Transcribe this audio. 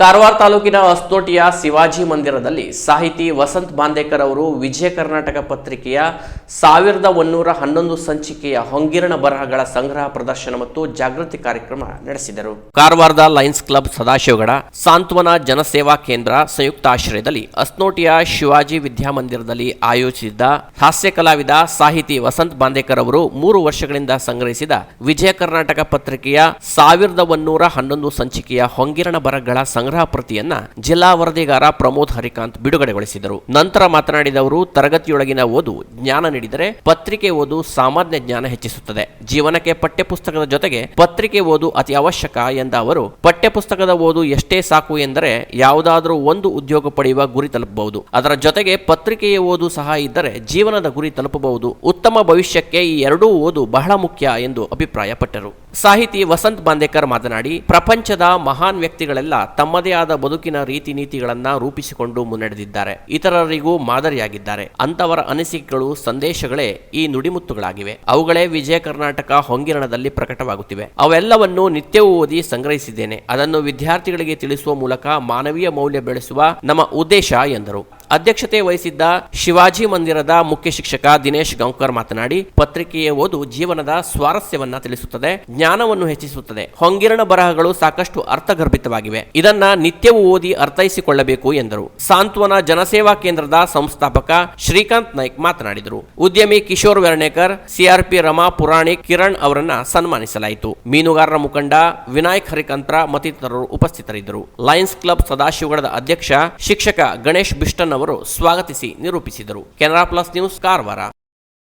ಕಾರವಾರ ತಾಲೂಕಿನ ಹೊಸ್ತೋಟಿಯ ಶಿವಾಜಿ ಮಂದಿರದಲ್ಲಿ ಸಾಹಿತಿ ವಸಂತ್ ಬಾಂದೇಕರ್ ಅವರು ವಿಜಯ ಕರ್ನಾಟಕ ಪತ್ರಿಕೆಯ ಸಾವಿರದ ಒನ್ನೂರ ಹನ್ನೊಂದು ಸಂಚಿಕೆಯ ಹೊಂಗಿರಣ ಬರಹಗಳ ಸಂಗ್ರಹ ಪ್ರದರ್ಶನ ಮತ್ತು ಜಾಗೃತಿ ಕಾರ್ಯಕ್ರಮ ನಡೆಸಿದರು. ಕಾರವಾರದ ಲಯನ್ಸ್ ಕ್ಲಬ್ ಸದಾಶಿವಗಡ, ಸಾಂತ್ವನ ಜನಸೇವಾ ಕೇಂದ್ರ ಸಂಯುಕ್ತ ಆಶ್ರಯದಲ್ಲಿ ಅಸ್ನೋಟಿಯ ಶಿವಾಜಿ ವಿದ್ಯಾಮಂದಿರದಲ್ಲಿ ಆಯೋಜಿಸಿದ್ದ ಹಾಸ್ಯ ಕಲಾವಿದ ಸಾಹಿತಿ ವಸಂತ್ ಬಾಂದೇಕರ್ ಅವರು ಮೂರು ವರ್ಷಗಳಿಂದ ಸಂಗ್ರಹಿಸಿದ ವಿಜಯ ಕರ್ನಾಟಕ ಪತ್ರಿಕೆಯ ಸಾವಿರದ ಒನ್ನೂರ ಹನ್ನೊಂದು ಸಂಚಿಕೆಯ ಹೊಂಗಿರಣ ಬರಹಗಳ ಪ್ರತಿಯನ್ನ ಜಿಲ್ಲಾ ವರದಿಗಾರ ಪ್ರಮೋದ್ ಹರಿಕಾಂತ್ ಬಿಡುಗಡೆಗೊಳಿಸಿದರು. ನಂತರ ಮಾತನಾಡಿದ ಅವರು, ತರಗತಿಯೊಳಗಿನ ಓದು ಜ್ಞಾನ ನೀಡಿದರೆ ಪತ್ರಿಕೆ ಓದು ಸಾಮಾನ್ಯ ಜ್ಞಾನ ಹೆಚ್ಚಿಸುತ್ತದೆ. ಜೀವನಕ್ಕೆ ಪಠ್ಯಪುಸ್ತಕದ ಜೊತೆಗೆ ಪತ್ರಿಕೆ ಓದು ಅತಿ ಅವಶ್ಯಕ ಎಂದ ಅವರು, ಪಠ್ಯಪುಸ್ತಕದ ಓದು ಎಷ್ಟೇ ಸಾಕು ಎಂದರೆ ಯಾವುದಾದರೂ ಒಂದು ಉದ್ಯೋಗ ಪಡೆಯುವ ಗುರಿ ತಲುಪಬಹುದು. ಅದರ ಜೊತೆಗೆ ಪತ್ರಿಕೆಯ ಓದು ಸಹ ಇದ್ದರೆ ಜೀವನದ ಗುರಿ ತಲುಪಬಹುದು. ಉತ್ತಮ ಭವಿಷ್ಯಕ್ಕೆ ಈ ಎರಡೂ ಓದು ಬಹಳ ಮುಖ್ಯ ಎಂದು ಅಭಿಪ್ರಾಯಪಟ್ಟರು. ಸಾಹಿತಿ ವಸಂತ್ ಬಾಂದೇಕರ್ ಮಾತನಾಡಿ, ಪ್ರಪಂಚದ ಮಹಾನ್ ವ್ಯಕ್ತಿಗಳೆಲ್ಲ ತಮ್ಮದೇ ಆದ ಬದುಕಿನ ರೀತಿ ನೀತಿಗಳನ್ನ ರೂಪಿಸಿಕೊಂಡು ಮುನ್ನಡೆದಿದ್ದಾರೆ. ಇತರರಿಗೂ ಮಾದರಿಯಾಗಿದ್ದಾರೆ. ಅಂತವರ ಅನಿಸಿಕೆಗಳು, ಸಂದೇಶಗಳೇ ಈ ನುಡಿಮುತ್ತುಗಳಾಗಿವೆ. ಅವುಗಳೇ ವಿಜಯ ಕರ್ನಾಟಕ ಹೊಂಗಿರಣದಲ್ಲಿ ಪ್ರಕಟವಾಗುತ್ತಿವೆ. ಅವೆಲ್ಲವನ್ನು ನಿತ್ಯವೂ ಓದಿ ಸಂಗ್ರಹಿಸಿದ್ದೇನೆ. ಅದನ್ನು ವಿದ್ಯಾರ್ಥಿಗಳಿಗೆ ತಿಳಿಸುವ ಮೂಲಕ ಮಾನವೀಯ ಮೌಲ್ಯ ಬೆಳೆಸುವ ನಮ್ಮ ಉದ್ದೇಶ ಎಂದರು. ಅಧ್ಯಕ್ಷತೆ ವಹಿಸಿದ್ದ ಶಿವಾಜಿ ಮಂದಿರದ ಮುಖ್ಯ ಶಿಕ್ಷಕ ದಿನೇಶ್ ಗಂಕರ್ ಮಾತನಾಡಿ, ಪತ್ರಿಕೆಯ ಓದು ಜೀವನದ ಸ್ವಾರಸ್ಯವನ್ನ ತಿಳಿಸುತ್ತದೆ, ಜ್ಞಾನವನ್ನು ಹೆಚ್ಚಿಸುತ್ತದೆ. ಹೊಂಗಿರಣ ಬರಹಗಳು ಸಾಕಷ್ಟು ಅರ್ಥಗರ್ಭಿತವಾಗಿವೆ. ಇದನ್ನ ನಿತ್ಯವೂ ಓದಿ ಅರ್ಥೈಸಿಕೊಳ್ಳಬೇಕು ಎಂದರು. ಸಾಂತ್ವನ ಜನಸೇವಾ ಕೇಂದ್ರದ ಸಂಸ್ಥಾಪಕ ಶ್ರೀಕಾಂತ್ ನಾಯ್ಕ್ ಮಾತನಾಡಿದರು. ಉದ್ಯಮಿ ಕಿಶೋರ್ ವೆರ್ಣೇಕರ್, ಸಿಆರ್ಪಿ ರಮಾ ಪುರಾಣಿ ಕಿರಣ್ ಅವರನ್ನ ಸನ್ಮಾನಿಸಲಾಯಿತು. ಮೀನುಗಾರರ ಮುಖಂಡ ವಿನಾಯಕ್ ಹರಿಕಂತ್ರ ಮತ್ತಿತರರು ಉಪಸ್ಥಿತರಿದ್ದರು. ಲಯನ್ಸ್ ಕ್ಲಬ್ ಸದಾಶಿವಗಡದ ಅಧ್ಯಕ್ಷ ಶಿಕ್ಷಕ ಗಣೇಶ್ ಬಿಷ್ಟನ್ ಅವರು ಸ್ವಾಗತಿಸಿ ನಿರೂಪಿಸಿದರು. Canara plus news Karwar.